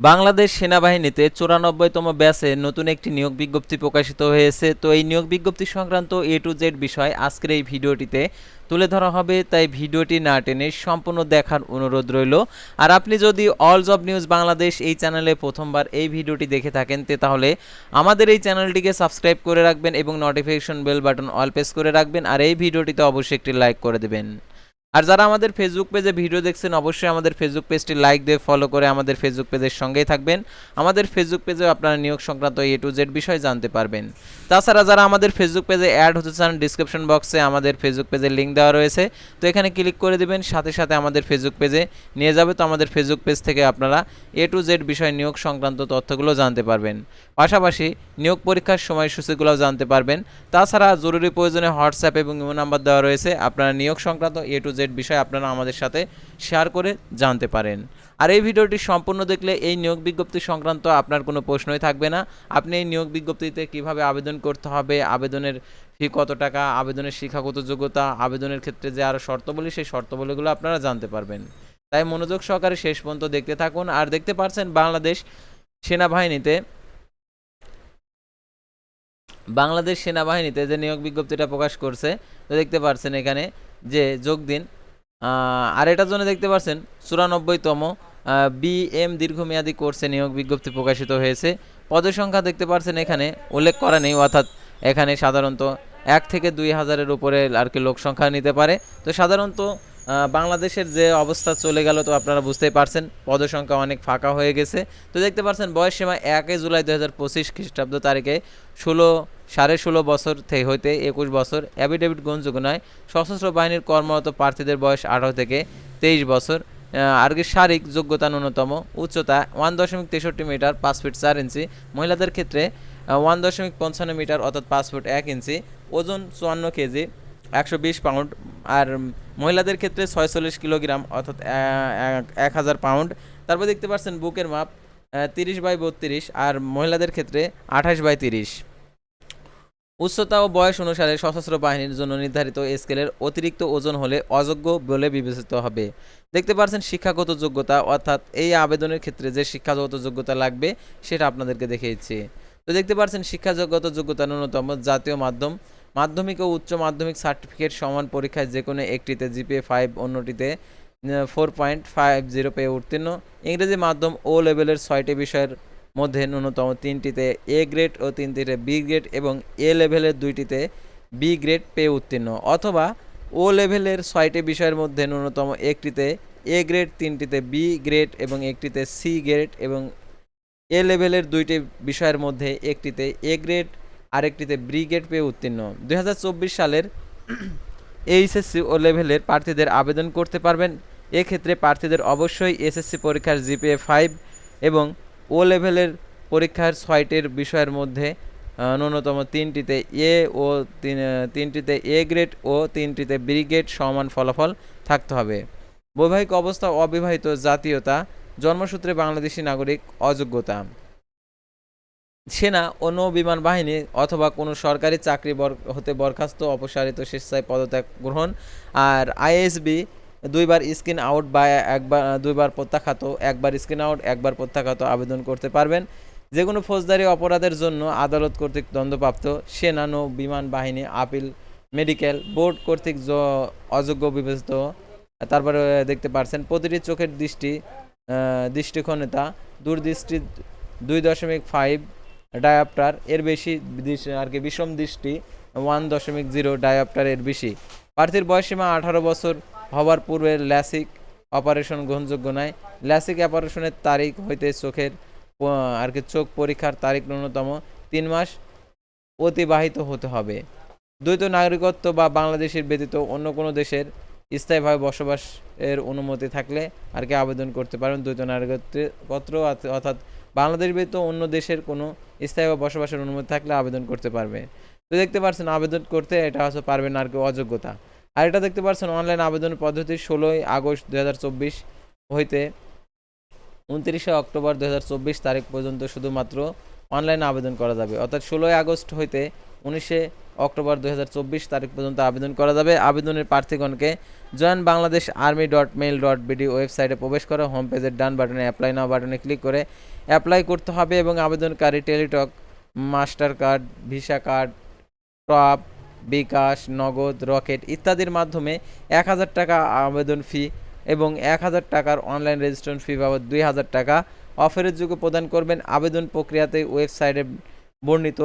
বাংলাদেশ সেনাবাহিনীতে চুরানব্বইতম ব্যাচে নতুন একটি নিয়োগ বিজ্ঞপ্তি প্রকাশিত হয়েছে। তো এই নিয়োগ বিজ্ঞপ্তি সংক্রান্ত এ টু জেড বিষয় আজকের এই ভিডিওটিতে তুলে ধরা হবে, তাই ভিডিওটি না টেনে সম্পূর্ণ দেখার অনুরোধ রইল। আর আপনি যদি অল জব নিউজ বাংলাদেশ এই চ্যানেলে প্রথমবার এই ভিডিওটি দেখে থাকেন, তে তাহলে আমাদের এই চ্যানেলটিকে সাবস্ক্রাইব করে রাখবেন এবং notification bell button all press করে রাখবেন। আর এই ভিডিওটিতে অবশ্যই একটি লাইক করে দেবেন। আর যারা আমাদের ফেসবুক পেজে ভিডিও দেখছেন, অবশ্যই আমাদের ফেসবুক পেজটি লাইক দিয়ে ফলো করে আমাদের ফেসবুক পেজের সঙ্গেই থাকবেন। আমাদের ফেসবুক পেজেও আপনারা নিয়োগ সংক্রান্ত এ টু জেড বিষয় জানতে পারবেন। তাছাড়া যারা আমাদের ফেসবুক পেজে অ্যাড হতে চান ডিসক্রিপশন বক্সে আমাদের ফেসবুক পেজের লিঙ্ক দেওয়া রয়েছে। তো এখানে ক্লিক করে দিবেন, সাথে সাথে আমাদের ফেসবুক পেজে নিয়ে যাবে। তো আমাদের ফেসবুক পেজ থেকে আপনারা এ টু জেড বিষয় নিয়োগ সংক্রান্ত তথ্যগুলো জানতে পারবেন। পাশাপাশি নিয়োগ পরীক্ষার সময়সূচিগুলোও জানতে পারবেন। তাছাড়া জরুরি প্রয়োজনে হোয়াটসঅ্যাপ এবং ইমো নাম্বার দেওয়া রয়েছে। আপনারা নিয়োগ সংক্রান্ত এ টু জেড বিষয় আপনারা আমাদের সাথে শেয়ার করে জানতে পারেন। আর এই ভিডিওটি সম্পূর্ণ দেখলে এই নিয়োগ বিজ্ঞপ্তি সংক্রান্ত আপনার কোনো প্রশ্নই থাকবে না। আপনি এই নিয়োগ বিজ্ঞপ্তিতে কীভাবে আবেদন করতে হবে, আবেদনের ফি কত টাকা, আবেদনের শিক্ষাগত যোগ্যতা, আবেদনের ক্ষেত্রে যে আরও শর্তাবলী, সেই শর্তাবলীগুলো আপনারা জানতে পারবেন। তাই মনোযোগ সহকারে শেষ পর্যন্ত দেখতে থাকুন। আর দেখতে পারছেন বাংলাদেশ সেনাবাহিনীতে বাংলাদেশ সেনাবাহিনীতে যে নিয়োগ বিজ্ঞপ্তিটা প্রকাশ করছে, তো দেখতে পারছেন এখানে যে যোগ দিন। আর এটার জন্য দেখতে পাচ্ছেন, চুরানব্বইতম বিএম দীর্ঘমেয়াদী কোর্সে নিয়োগ বিজ্ঞপ্তি প্রকাশিত হয়েছে। পদের সংখ্যা দেখতে পাচ্ছেন এখানে, উল্লেখ করা নেই, অর্থাৎ এখানে সাধারণত এক থেকে দুই হাজারের উপরে আর কি লোক সংখ্যা নিতে পারে। তো সাধারণত বাংলাদেশের যে অবস্থা চলে গেল, তো আপনারা বুঝতেই পারছেন পদসংখ্যা অনেক ফাঁকা হয়ে গেছে। তো দেখতে পাচ্ছেন, বয়স সীমা একই জুলাই দু হাজার পঁচিশ খ্রিস্টাব্দ তারিখে, ষোলো সাড়ে ষোলো বছর থেকে হইতে একুশ বছর অ্যাফিডেভিট গ্রহণযোগ্য সশস্ত্র বাহিনীর কর্মরত প্রার্থীদের বয়স আঠারো থেকে তেইশ বছর। আহ, আর কি শারীরিক যোগ্যতা ন্যূনতম। উচ্চতা ওয়ান দশমিক তেষট্টি মিটার পাঁচ ফিট চার ইঞ্চি। মহিলাদের ক্ষেত্রে ওয়ান দশমিক পঞ্চান্ন মিটার অর্থাৎ পাঁচ ফুট এক ইঞ্চি। ওজন চুয়ান্ন কেজি একশো বিশ পাউন্ড। আর মহিলাদের ক্ষেত্রে ছয়চল্লিশ কিলোগ্রাম অর্থাৎ এক হাজার পাউন্ড। তারপর দেখতে পাচ্ছেন বুকের মাপ তিরিশ বাই বত্রিশ। আর মহিলাদের ক্ষেত্রে আঠাশ বাই তিরিশ। উচ্চতা ও বয়স অনুসারে সশস্ত্র বাহিনীর জন্য নির্ধারিত স্কেলের অতিরিক্ত ওজন হলে অযোগ্য বলে বিবেচিত হবে। দেখতে পাচ্ছেন শিক্ষাগত যোগ্যতা, অর্থাৎ এই আবেদনের ক্ষেত্রে যে শিক্ষাগত যোগ্যতা লাগবে সেটা আপনাদেরকে দেখিয়েছি। তো দেখতে পাচ্ছেন শিক্ষাগত যোগ্যতা ন্যূনতম জাতীয় মাধ্যম, মাধ্যমিক ও উচ্চ মাধ্যমিক সার্টিফিকেট সমান পরীক্ষায় যে কোনো একটিতে জিপিএ ফাইভ, অন্যটিতে ফোর পয়েন্ট ফাইভ জিরো পেয়ে উত্তীর্ণ। ইংরেজি মাধ্যম ও লেভেলের ছয়টি বিষয়ের মধ্যে ন্যূনতম তিনটিতে এ গ্রেড ও তিনটিতে বি গ্রেড এবং এ লেভেলের দুইটিতে বি গ্রেড পেয়ে উত্তীর্ণ। অথবা ও লেভেলের ছয়টি বিষয়ের মধ্যে ন্যূনতম একটিতে এ গ্রেড তিনটিতে বি গ্রেড এবং একটিতে সি গ্রেড এবং এ লেভেলের দুইটি বিষয়ের মধ্যে একটিতে এ গ্রেড আরেকটিতে বি গ্রেড পেয়ে উত্তীর্ণ। দু হাজার চব্বিশ সালের এইচএসসি ও লেভেলের প্রার্থীদের আবেদন করতে পারবেন। এক্ষেত্রে প্রার্থীদের অবশ্যই এসএসসি পরীক্ষার জিপিএ ফাইভ এবং ও লেভেলের পরীক্ষার ছয়টির বিষয়ের মধ্যে ন্যূনতম তিনটিতে এ ও তিন তিনটিতে এ গ্রেড ও তিনটিতে বি গ্রেড সমান ফলাফল থাকতে হবে। বৈবাহিক অবস্থা অবিবাহিত জাতীয়তা, জন্মসূত্রে বাংলাদেশি নাগরিক অযোগ্যতা। সেনা ও নৌ বিমান বাহিনী অথবা কোনো সরকারি চাকরি হতে বরখাস্ত, অপসারিত, স্বেচ্ছায় পদত্যাগ গ্রহণ আর আইএসবি দুইবার স্ক্রিন আউট বা একবার দুইবার প্রত্যাখ্যাত, একবার স্ক্রিন আউট, একবার প্রত্যাখ্যাত আবেদন করতে পারবেন। যে কোনো ফৌজদারি অপরাধের জন্য আদালত কর্তৃক দণ্ডপ্রাপ্ত সেনা নৌ বিমান বাহিনী আপিল মেডিকেল বোর্ড কর্তৃক অযোগ্য বিবেচিত, তারপরে দেখতে পারছেন প্রতিটি চোখের দৃষ্টি দৃষ্টিক্ষণতা, দূরদৃষ্টি দুই দশমিক ফাইভ ডায়াপ্টার এর বেশি আর কি, বিষম দৃষ্টি ওয়ান দশমিক জিরো ডায়াপ্টার এর বেশি। প্রার্থীর বয়সীমা আঠারো বছর হওয়ার পূর্বে ল্যাসিক অপারেশন গ্রহণযোগ্য নয়। ল্যাসিক অপারেশনের তারিখ হইতে চোখের আর কি চোখ পরীক্ষার তারিখ ন্যূনতম তিন মাস অতিবাহিত হতে হবে। দ্বৈত নাগরিকত্ব বা বাংলাদেশের ব্যতীত অন্য কোনো দেশের স্থায়ীভাবে বসবাসের অনুমতি থাকলে আর কি আবেদন করতে পারেন দ্বৈত নাগরিকত্বপত্র অর্থ- অর্থাৎ বাংলাদেশ ব্যতীত অন্য দেশের কোনো স্থায়ীভাবে বসবাসের অনুমতি থাকলে আবেদন করতে পারবে। তো দেখতে পাচ্ছেন, আবেদন করতে এটা হচ্ছে পারবেন আর কি অযোগ্যতা। আর এটা দেখতে পাচ্ছেন অনলাইন আবেদন পদ্ধতি ষোলোই আগস্ট দু হাজার চব্বিশ হইতে উনত্রিশে অক্টোবর দু হাজার চব্বিশ তারিখ পর্যন্ত শুধুমাত্র অনলাইন আবেদন করা যাবে। অর্থাৎ ষোলোই আগস্ট হইতে উনিশে অক্টোবর দু হাজার চব্বিশ তারিখ পর্যন্ত আবেদন করা যাবে। আবেদনের প্রার্থীগণকে join Bangladesh army dot mail dot BD ওয়েবসাইটে প্রবেশ করে হোম পেজের ডান বাটনে অ্যাপ্লাই নাও বাটনে ক্লিক করে অ্যাপ্লাই করতে হবে এবং আবেদনকারী Teletalk Mastercard Visa card top bKash, Nagad, Rocket ইত্যাদির মাধ্যমে এক হাজার টাকা আবেদন ফি এবং এক হাজার টাকার অনলাইন রেজিস্ট্রেশন ফি বাবদ দুই হাজার টাকা অফারের যোগ্য প্রদান করবেন আবেদন প্রক্রিয়াতে ওয়েবসাইটে বর্ণিত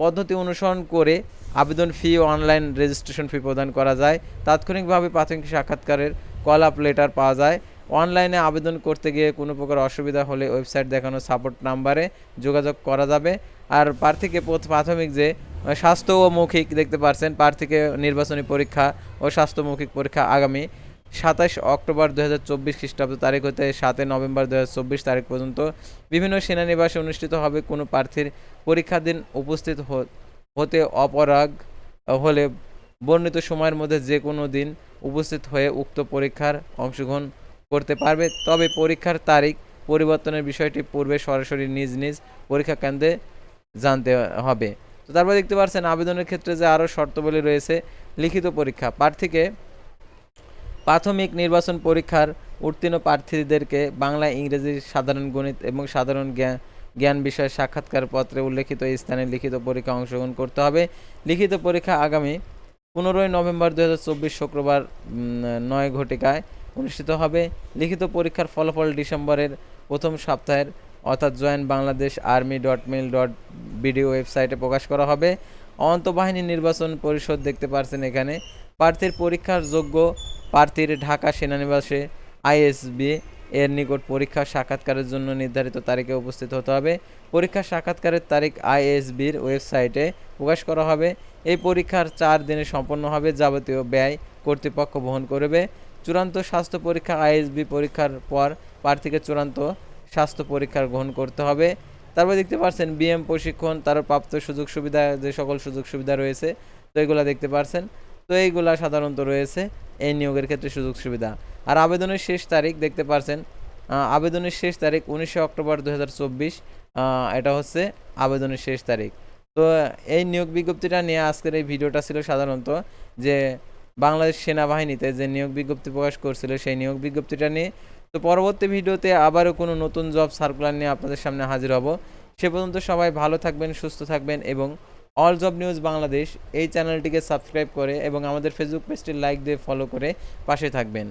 পদ্ধতি অনুসরণ করে আবেদন ফি ও অনলাইন রেজিস্ট্রেশন ফি প্রদান করা যায়। তাৎক্ষণিকভাবে প্রাথমিক সাক্ষাৎকারের কল আপ লেটার পাওয়া যায়। অনলাইনে আবেদন করতে গিয়ে কোনো প্রকার অসুবিধা হলে ওয়েবসাইট দেখানো সাপোর্ট নাম্বারে যোগাযোগ করা যাবে। আর প্রার্থীকে প্রাথমিক যে স্বাস্থ্য ও মৌখিক দেখতে পারছেন প্রার্থীকে নির্বাচনী পরীক্ষা ও স্বাস্থ্য মৌখিক পরীক্ষা আগামী সাতাশ অক্টোবর দু হাজার চব্বিশ খ্রিস্টাব্দ তারিখ হতে সাতই নভেম্বর দু হাজার চব্বিশ তারিখ পর্যন্ত বিভিন্ন সেনানিবাসে অনুষ্ঠিত হবে। কোনো প্রার্থীর পরীক্ষা দিন উপস্থিত হতে অপরাগ হলে বর্ণিত সময়ের মধ্যে যে কোনো দিন উপস্থিত হয়ে উক্ত পরীক্ষার অংশগ্রহণ করতে পারবে। তবে পরীক্ষার তারিখ পরিবর্তনের বিষয়টি পূর্বে সরাসরি নিজ নিজ পরীক্ষা কেন্দ্রে জানতে হবে। তো তারপর দেখতে পাচ্ছেন আবেদনের ক্ষেত্রে যে আরও শর্তাবলী রয়েছে, লিখিত পরীক্ষা। প্রার্থীকে প্রাথমিক নির্বাচন পরীক্ষার উত্তীর্ণ প্রার্থীদেরকে বাংলা, ইংরেজি, সাধারণ গণিত এবং সাধারণ জ্ঞান জ্ঞান বিষয়ে সাক্ষাৎকার পত্রে উল্লেখিত স্থানে লিখিত পরীক্ষা অংশগ্রহণ করতে হবে। লিখিত পরীক্ষা আগামী পনেরোই নভেম্বর দু হাজার চব্বিশ শুক্রবার নয় ঘটিকায় অনুষ্ঠিত হবে। লিখিত পরীক্ষার ফলাফল ডিসেম্বরের প্রথম সপ্তাহের অর্থাৎ join Bangladesh army dot mail dot BD ওয়েবসাইটে প্রকাশ করা হবে। অন্তঃবাহিনী নির্বাচন পরিষদ দেখতে পারছেন এখানে। প্রার্থীর পরীক্ষার যোগ্য প্রার্থীর ঢাকা সেনানিবাসে আইএসবি এর নিকট পরীক্ষা সাক্ষাৎকারের জন্য নির্ধারিত তারিখে উপস্থিত হতে হবে। পরীক্ষা সাক্ষাৎকারের তারিখ আইএসবির ওয়েবসাইটে প্রকাশ করা হবে। এই পরীক্ষার চার দিনে সম্পন্ন হবে, যাবতীয় ব্যয় কর্তৃপক্ষ বহন করবে। চূড়ান্ত স্বাস্থ্য পরীক্ষা আইএসবি পরীক্ষার পর প্রার্থীকে চূড়ান্ত স্বাস্থ্য পরীক্ষার গ্রহণ করতে হবে। তারপর দেখতে পাচ্ছেন বিএম প্রশিক্ষণ তার প্রাপ্ত সুযোগ সুবিধা, যে সকল সুযোগ সুবিধা রয়েছে, তো এগুলো দেখতে পারছেন। তো এইগুলা সাধারণত রয়েছে এই নিয়োগের ক্ষেত্রে সুযোগ সুবিধা। আর আবেদনের শেষ তারিখ দেখতে পারছেন আবেদনের শেষ তারিখ উনিশে অক্টোবর দু হাজার চব্বিশ এটা হচ্ছে আবেদনের শেষ তারিখ। তো এই নিয়োগ বিজ্ঞপ্তিটা নিয়ে আজকের এই ভিডিওটা ছিল সাধারণত যে বাংলাদেশ সেনাবাহিনীতে যে নিয়োগ বিজ্ঞপ্তি প্রকাশ করছিল, সেই নিয়োগ বিজ্ঞপ্তিটা নিয়ে তো পরবর্তী ভিডিওতে আবারও কোনো নতুন জব সার্কুলার নিয়ে আপনাদের সামনে হাজির হব। সে পর্যন্ত সবাই ভালো থাকবেন, সুস্থ থাকবেন এবং অল জব নিউজ বাংলাদেশ এই চ্যানেলটিকে সাবস্ক্রাইব করে এবং আমাদের ফেসবুক পেজটি লাইক দিয়ে ফলো করে পাশে থাকবেন।